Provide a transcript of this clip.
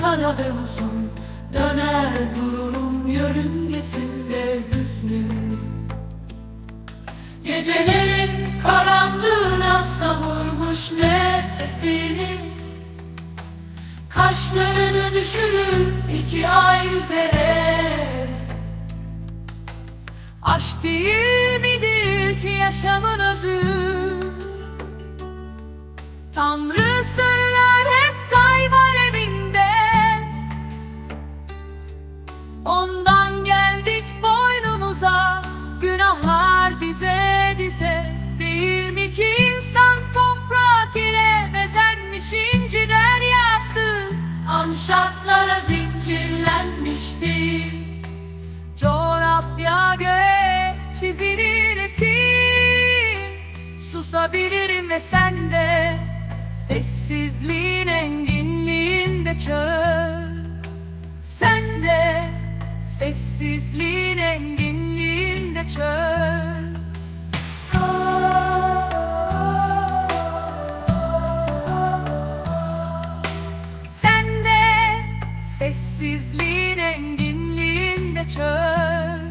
kara ve uzun Döner dururum yörüngesinde hüznüm Gecelerin karanlığına savurmuş nefesini. Kaşlarını düşürür iki ay üzere. Aşk değil midir ki yaşamın özü? Tanrı çizilir resim. Susabilirim ve sen de. Sessizliğin enginliğinde çöl Sen de. Sessizliğin enginliğinde çöl Sen de. Sessizliğin enginliğinde çöl